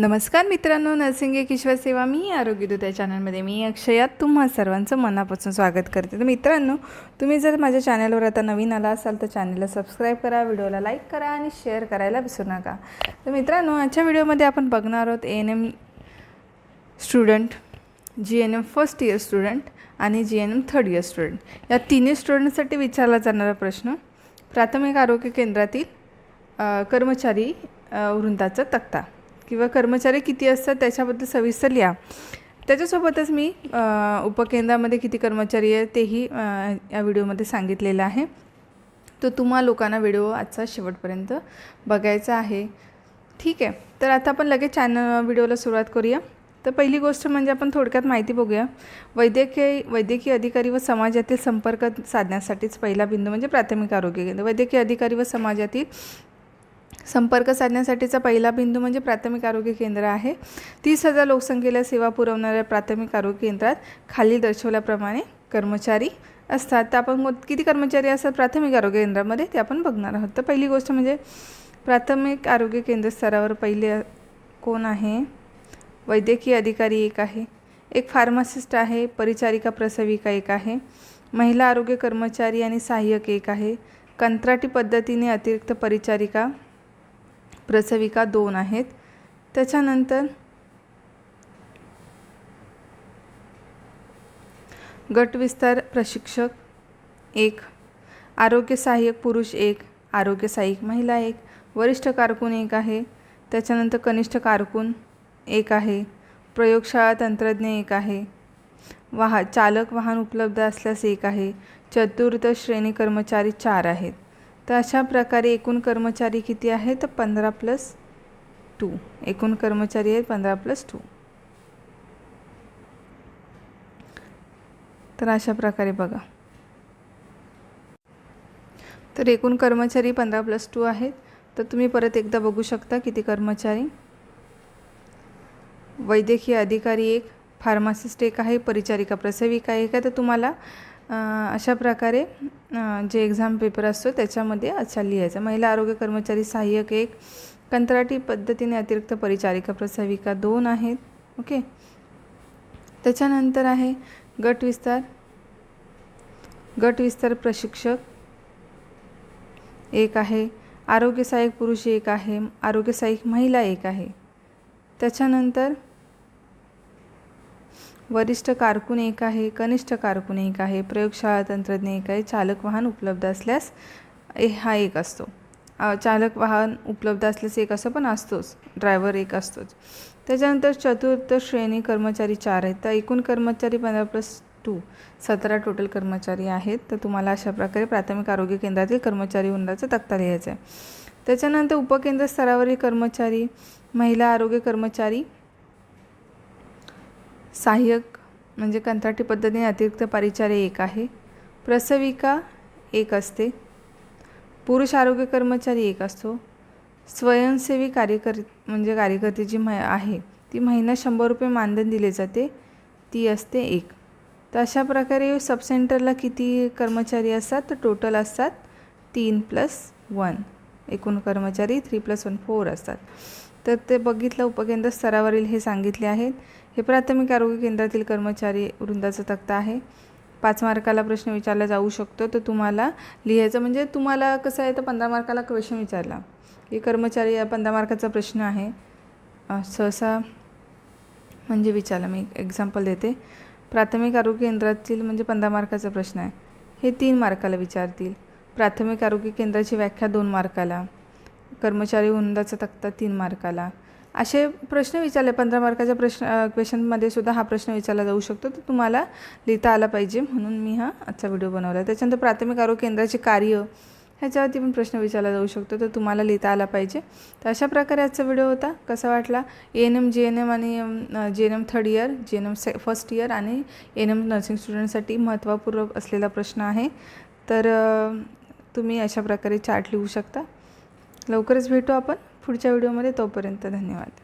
नमस्कार मित्रांनो नर्सिंग एक ईश्वर सेवा. मी आरोग्यदूत या चॅनलमध्ये मी अक्षयात तुम्हा सर्वांचं मनापासून स्वागत करते. तर मित्रांनो तुम्ही जर माझ्या चॅनलवर आता नवीन आला असाल तर चॅनलला सबस्क्राईब करा व्हिडिओला लाईक करा आणि शेअर करायला विसरू नका. तर मित्रांनो आजच्या व्हिडिओमध्ये आपण बघणार आहोत A N M student G N M first year student आणि G N M third year student या तिन्ही स्टुडंटसाठी विचारला जाणारा प्रश्न प्राथमिक आरोग्य केंद्रातील कर्मचारी वृंदाचा तक्ता. किंवा कर्मचारी किती असतात त्याच्याबद्दल सविस्तर लिहा. त्याच्यासोबतच मी उपकेंद्रामध्ये किती कर्मचारी आहे तेही या व्हिडिओमध्ये सांगितलेलं आहे. तर तुम्हा लोकांना व्हिडिओ आजचा शेवटपर्यंत बघायचा आहे. ठीक आहे. तर आता आपण लगेच चॅनल व्हिडिओला सुरुवात करूया. तर पहिली गोष्ट म्हणजे आपण थोडक्यात माहिती बघूया. वैद्यकीय वैद्यकीय अधिकारी व समाजातील संपर्क साधण्यासाठीच पहिला बिंदू म्हणजे प्राथमिक आरोग्य केंद्र. वैद्यकीय अधिकारी व समाजातील संपर्क साधण्यासाठीचा पहिला बिंदू म्हणजे प्राथमिक आरोग्य केंद्र आहे. तीस हजार लोकसंख्येला सेवा पुरवणाऱ्या प्राथमिक आरोग्य केंद्रात खाली दर्शवल्याप्रमाणे कर्मचारी असतात. तर आपण किती कर्मचारी असतात प्राथमिक आरोग्य केंद्रामध्ये? ते आपण बघणार आहोत. तर पहिली गोष्ट म्हणजे प्राथमिक आरोग्य केंद्र स्तरावर पहिले कोण आहे? वैद्यकीय अधिकारी एक आहे. एक फार्मासिस्ट आहे. परिचारिका प्रसविका एक आहे. महिला आरोग्य कर्मचारी आणि सहाय्यक एक आहे. कंत्राटी पद्धतीने अतिरिक्त परिचारिका प्रसविका दोन आहेत. त्याच्यानंतर गटविस्तार प्रशिक्षक एक आरोग्य सहाय्यक पुरुष एक आरोग्य सहाय्यक महिला एक वरिष्ठ कारकून एक आहे. त्याच्यानंतर कनिष्ठ कारकून एक आहे. प्रयोगशाळा तंत्रज्ञ एक आहे. वाह चालक वाहन उपलब्ध असल्यास एक आहे. चतुर्थ श्रेणी कर्मचारी चार आहेत. तर अशा प्रकारे एकूण कर्मचारी किती आहेत? तर पंधरा प्लस टू एकूण कर्मचारी आहेत पंधरा प्लस टू तर अशा प्रकारे बघा. तर एकूण कर्मचारी पंधरा प्लस टू आहेत. तर तुम्ही परत एकदा बघू शकता किती कर्मचारी. वैद्यकीय अधिकारी एक फार्मासिस्ट एक आहे परिचारिका प्रसविका एक आहे. तर तुम्हाला अशा प्रकारे जे एक्झाम पेपर असतो त्याच्यामध्ये अच्छा लिहायचं. महिला आरोग्य कर्मचारी सहाय्यक एक कंत्राटी पद्धतीने अतिरिक्त परिचारिका प्रसाविका दोन आहेत. ओके? त्याच्यानंतर आहे गट विस्तार. गट विस्तार प्रशिक्षक एक आहे. आरोग्य सहाय्यक पुरुष एक आहे. आरोग्य सहाय्यक महिला एक आहे. त्याच्यानंतर वरिष्ठ कारकून एक आहे कनिष्ठ कारकून एक आहे प्रयोगशाळा तंत्रज्ञ एक आहे चालक वाहन उपलब्ध असल्यास ए हा एक असतो. चालक वाहन उपलब्ध असल्यास एक असं पण असतोच ड्रायव्हर एक असतोच. त्याच्यानंतर चतुर्थ श्रेणी कर्मचारी चार आहेत. तर एकूण कर्मचारी पंधरा प्लस टू सतरा टोटल कर्मचारी आहेत. तर तुम्हाला अशा प्रकारे प्राथमिक आरोग्य केंद्रातील कर्मचारी वृंदाचा तक्ता लिहायचा आहे. त्याच्यानंतर उपकेंद्र स्तरावरील कर्मचारी महिला आरोग्य कर्मचारी सहाय्यक म्हणजे कंत्राटी पद्धतीने अतिरिक्त परिचार्य एक आहे. प्रसविका एक असते. पुरुष आरोग्य कर्मचारी एक असतो. स्वयंसेवी कार्यकर म्हणजे कार्यकर्ती जी म आहे ती महिना शंभर रुपये मानधन दिले जाते. ती असते एक. तर अशा प्रकारे सबसेंटरला किती कर्मचारी असतात? तर टोटल असतात तीन प्लस वन एकूण कर्मचारी थ्री प्लस वन फोर असतात. तर ते बघितलं उपकेंद्र स्तरावरील हे सांगितले आहेत. हे प्राथमिक आरोग्य केंद्रातील कर्मचारी वृंदाचा तक्ता आहे. पाच मार्काला प्रश्न विचारला जाऊ शकतो. तर तुम्हाला लिहायचं म्हणजे तुम्हाला कसं आहे तर पंधरा मार्काला क्वेश्चन विचारला. की कर्मचारी या पंधरा मार्काचा प्रश्न आहे. सहसा म्हणजे विचारला. मी एक्झाम्पल देते. प्राथमिक आरोग्य केंद्रातील म्हणजे पंधरा मार्काचा प्रश्न आहे. हे तीन मार्काला विचारतील. प्राथमिक आरोग्य केंद्राची व्याख्या दोन मार्काला. कर्मचारी वृंदाचा तक्ता तीन मार्काला. असे प्रश्न विचारले. पंधरा मार्काच्या प्रश्न क्वेश्चनमध्ये सुद्धा हा प्रश्न विचारला जाऊ शकतो. तर तुम्हाला लिहिता आला पाहिजे. म्हणून मी हा आजचा व्हिडिओ बनवला. त्याच्यानंतर प्राथमिक आरोग्य केंद्राचे कार्य ह्याच्यावरती पण प्रश्न विचारला जाऊ शकतो. तर तुम्हाला लिहिता आला पाहिजे. तर अशा प्रकारे आजचा व्हिडिओ होता. कसा वाटला? N M G N M आणि G N M third year G N M से फर्स्ट इयर आणि एन एम नर्सिंग स्टुडंटसाठी महत्त्वपूर्ण असलेला प्रश्न आहे. तर तुम्ही अशा प्रकारे चार्ट लिहू शकता. लवकरच भेटू आपण पुढच्या व्हिडिओमध्ये. तोपर्यंत धन्यवाद.